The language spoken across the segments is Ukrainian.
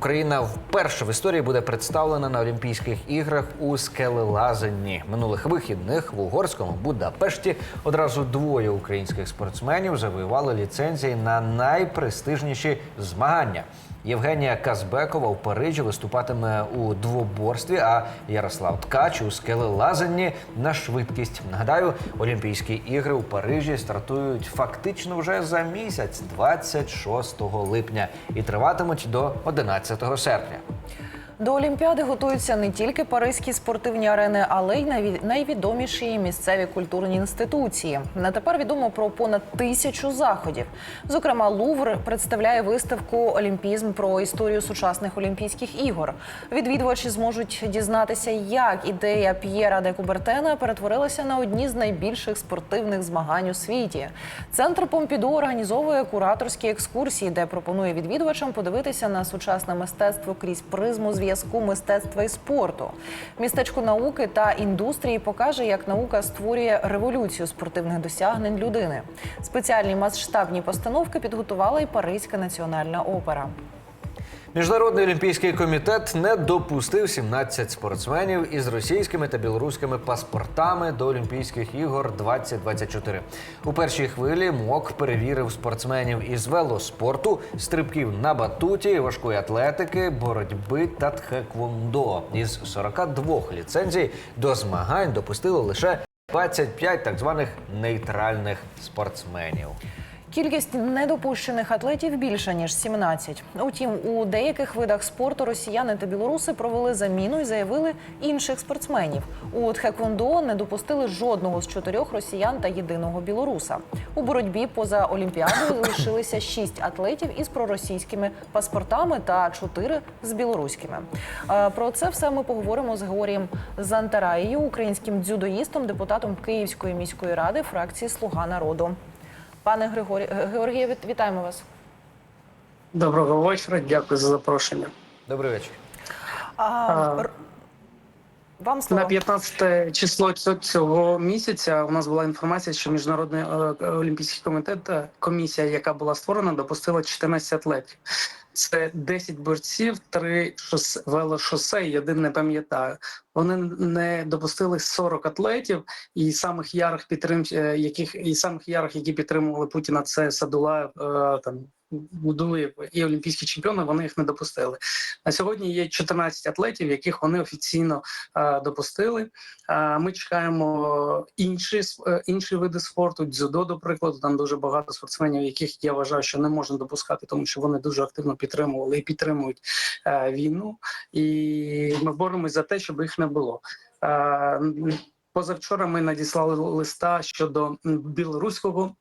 Україна вперше в історії буде представлена на Олімпійських іграх у скелелазанні. Минулих вихідних в угорському Будапешті одразу двоє українських спортсменів завоювали ліцензії на найпрестижніші змагання. Євгенія Казбекова в Парижі виступатиме у двоборстві, а Ярослав Ткач у скелелазанні на швидкість. Нагадаю, Олімпійські ігри у Парижі стартують фактично вже за місяць, 26 липня, і триватимуть до 11 серпня. До Олімпіади готуються не тільки паризькі спортивні арени, але й найві- найвідоміші місцеві культурні інституції. На тепер відомо про понад тисячу заходів. Зокрема, Лувр представляє виставку Олімпізм про історію сучасних Олімпійських ігор. Відвідувачі зможуть дізнатися, як ідея П'єра де Кубертена перетворилася на одні з найбільших спортивних змагань у світі. Центр Помпіду організовує кураторські екскурсії, де пропонує відвідувачам подивитися на сучасне мистецтво крізь призму зв'язку мистецтва і спорту. Містечко науки та індустрії покаже, як наука створює революцію спортивних досягнень людини. Спеціальні масштабні постановки підготувала і Паризька національна опера. Міжнародний олімпійський комітет не допустив 17 спортсменів із російськими та білоруськими паспортами до Олімпійських ігор 2024. У першій хвилі МОК перевірив спортсменів із велоспорту, стрибків на батуті, важкої атлетики, боротьби та тхеквондо. Із 42 ліцензій до змагань допустили лише 25 так званих нейтральних спортсменів. Кількість недопущених атлетів більша ніж 17. Утім, у деяких видах спорту росіяни та білоруси провели заміну і заявили інших спортсменів. У тхеквондо не допустили жодного з чотирьох росіян та єдиного білоруса. У боротьбі поза олімпіадою лишилися шість атлетів із проросійськими паспортами та чотири з білоруськими. Е, Про це все ми поговоримо з Георгієм Зантараєю, українським дзюдоїстом, депутатом Київської міської ради фракції Слуга народу. Пане Григорі Георгію, віт- вітаємо вас. Доброго вечора, дякую за запрошення. Добрий вечір. А, А, р- вам слово. На 15 число цього- місяця у нас була інформація, що міжнародний е, олімпійський комітет, е, комісія, яка була створена, допустила 14 атлетів. Це 10 борців, 3 шос... велошосе один не пам'ятаю. Вони не допустили 40 атлетів, і самих ярих підтрим... е, яких і самих ярих, які підтримували Путіна, це Садулаєв, е, там Будуєв і олімпійські чемпіони. Вони їх не допустили. На сьогодні є 14 атлетів, яких вони офіційно е, допустили. Е, ми чекаємо інші е, інші види спорту, дзюдо, до прикладу. Там дуже багато спортсменів, яких я вважаю, що не можна допускати, тому що вони дуже активно підтримували і підтримують е, війну. І ми боремось за те, щоб їх не було. М, Позавчора ми надіслали листа щодо білоруського.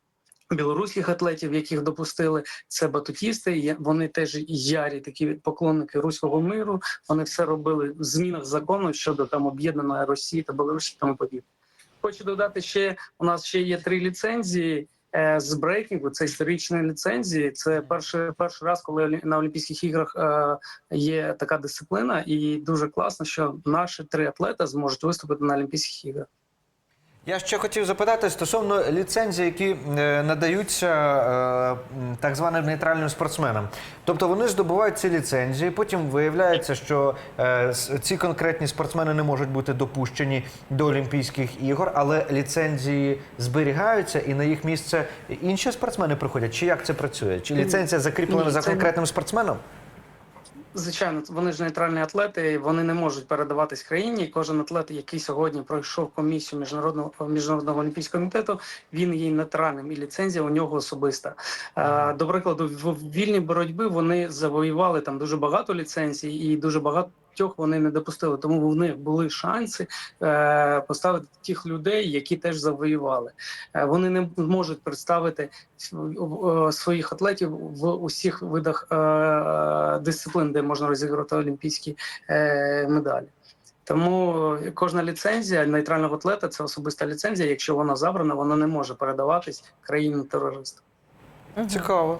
Білоруських атлетів, яких допустили, це батутісти. Вони теж ярі такі поклонники руського миру. Вони все робили в змінах закону щодо там об'єднаної Росії та Білорусі тому подібне. Хочу додати ще: у нас ще є три ліцензії. е, З брейкінгу це історичні ліцензії. Це перший перший раз, коли на Олімпійських іграх е, є така дисципліна, і дуже класно, що наші три атлета зможуть виступити на Олімпійських іграх. Я ще хотів запитати стосовно ліцензій, які е, надаються е, так званим нейтральним спортсменам. Тобто вони здобувають ці ліцензії, потім виявляється, що е, ці конкретні спортсмени не можуть бути допущені до Олімпійських ігор, але ліцензії зберігаються і на їх місце інші спортсмени приходять. Чи як це працює? Чи ліцензія закріплена Ні, за конкретним спортсменом? Звичайно, вони ж нейтральні атлети, вони не можуть передаватись країні. Кожен атлет, який сьогодні пройшов комісію міжнародного міжнародного олімпійського комітету, він є нейтральним і ліцензія у нього особиста. Е, До прикладу, в вільній боротьбі вони завоювали там дуже багато ліцензій, і дуже багатьох вони не допустили. Тому в них були шанси е, поставити тих людей, які теж завоювали. Е, Вони не можуть представити е, своїх атлетів в усіх видах е, дисциплін, де можна розіграти олімпійські е, медалі. Тому кожна ліцензія нейтрального атлета це особиста ліцензія. Якщо вона забрана, вона не може передаватись країні терористам. Цікаво.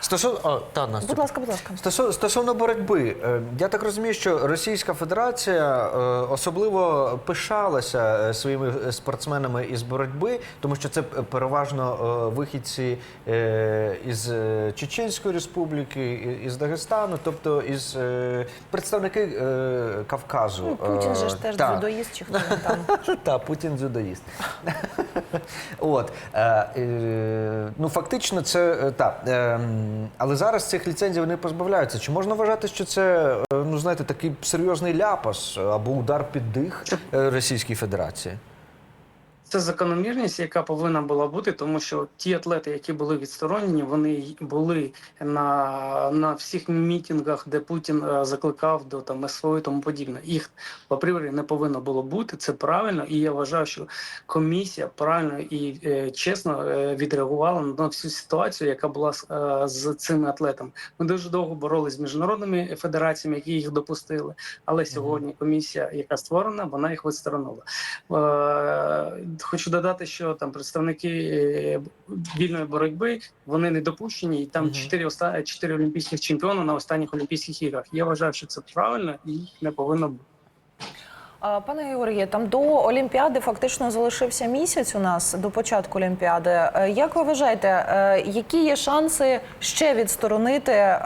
Стосовно а, та Настя. Будь ласка, будь ласка. Стосовно, стосовно боротьби, е, я так розумію, що Російська Федерація е, особливо пишалася е, своїми спортсменами із боротьби, тому що це е, переважно е, вихідці е, із е, Чеченської республіки, і- із Дагестану, тобто із е, представники е, Кавказу. Ну, Путін же ж Е, теж та. дзюдоїст, чи хто він там. Та, Путін дзюдоїст. От. Е, е, ну, фактично, це е, так. Е, але зараз цих ліцензій вони позбавляються. Чи можна вважати, що це е, ну, знаєте, такий серйозний ляпас або удар під дих е, Російській Федерації? Це закономірність, яка повинна була бути, тому що ті атлети, які були відсторонені, вони були на, на всіх мітингах, де Путін е, закликав до там СВО і тому подібне. Їх в апріорі не повинно було бути. Це правильно, і я вважаю, що комісія правильно і е, чесно е, відреагувала на всю ситуацію, яка була з, е, з цими атлетами. Ми дуже довго боролися з міжнародними федераціями, які їх допустили. Але сьогодні комісія, яка створена, вона їх відсторонила. Е, Хочу додати, що там представники е, вільної боротьби вони не допущені, і там чотири оста... чотири олімпійських чемпіона на останніх Олімпійських іграх. Я вважаю, що це правильно і не повинно бути. Пане Георгіє, там до Олімпіади фактично залишився місяць у нас до початку Олімпіади. Е, Як ви вважаєте, е, які є шанси ще відсторонити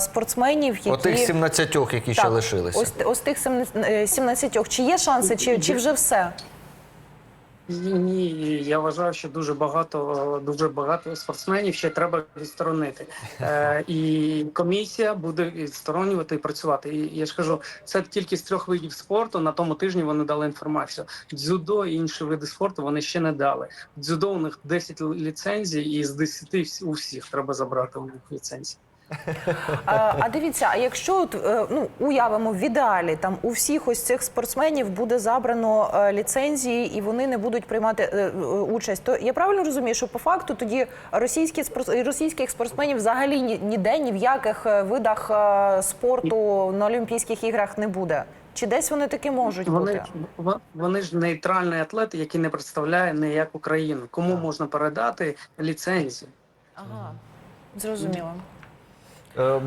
спортсменів, які Отих 17, які ще Так, лишилися. Ось ось тих 17, Чи є шанси, чи, чи вже все? Ні, я вважаю, що дуже багато дуже багато спортсменів ще треба відсторонити. Е, і комісія буде відсторонювати і працювати. І я ж кажу, це тільки з трьох видів спорту. На тому тижні вони дали інформацію. Дзюдо і інші види спорту вони ще не дали. Дзюдо у них 10 ліцензій, і з 10 всі- у всіх треба забрати у них ліцензії. А, а дивіться, а якщо от, е, ну уявимо в ідеалі, там у всіх ось цих спортсменів буде забрано е, ліцензії і вони не будуть приймати е, участь, то я правильно розумію, що по факту тоді російські спорт російських спортсменів взагалі ні- ніде ні в яких видах е, спорту на Олімпійських іграх не буде? Чи десь вони таки можуть Вони, бути? вони ж нейтральні атлети, які не представляють ніяку країну. Кому Так. можна передати ліцензію? Ага, зрозуміло. Е,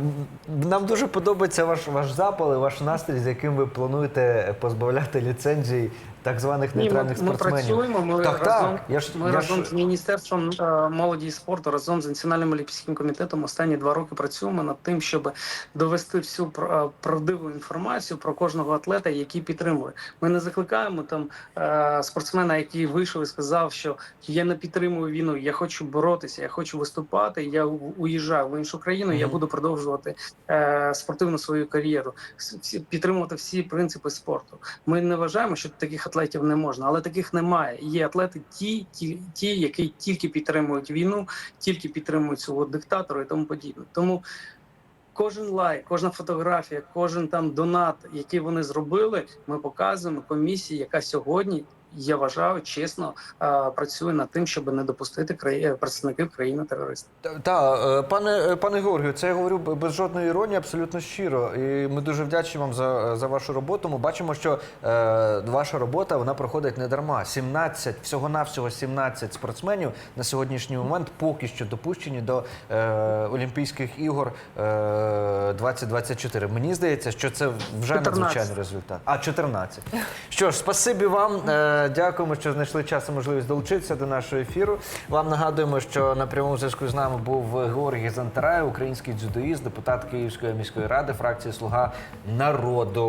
Нам дуже подобається ваш, ваш запал і ваш настрій, з яким ви плануєте позбавляти ліцензій так званих Ні, ми, ми спортсменів. працюємо. Ми Так, разом, так. Я ж- ми я разом ж- з міністерством е, молоді і спорту, разом з національним олімпійським комітетом останні два роки працюємо над тим, щоб довести всю е, правдиву інформацію про кожного атлета, який підтримує. Ми не закликаємо там е, спортсмена, який вийшов і сказав, що я не підтримую війну, я хочу боротися, я хочу виступати. Я уїжджаю в іншу країну. Я буду продовжувати спортивну свою кар'єру, підтримувати всі принципи спорту. Ми не вважаємо, що таких атлетів не можна, але таких немає. Є атлети, ті, ті, ті, які тільки підтримують війну, тільки підтримують свого диктатора і тому подібне. Тому кожен лайк, кожна фотографія, кожен там донат, який вони зробили, ми показуємо комісії, яка сьогодні. Я вважаю, чесно е, працює над тим, щоб не допустити краї... представників країни терористів. Та- е, пане, е, пане Георгію, це я говорю без жодної іронії, абсолютно щиро. І ми дуже вдячні вам за, за вашу роботу. Ми бачимо, що е, ваша робота вона проходить не дарма. 17, всього-навсього 17 спортсменів на сьогоднішній момент поки що допущені до е, Олімпійських ігор е, 2024. Мені здається, що це вже 14. надзвичайний результат. А, 14. Що ж, спасибі вам. Е, дякуємо, що знайшли час і можливість долучитися до нашого ефіру. Вам нагадуємо, що на прямому зв'язку з нами був Георгій Зантарай, український дзюдоїст, депутат Київської міської ради, фракції Слуга народу.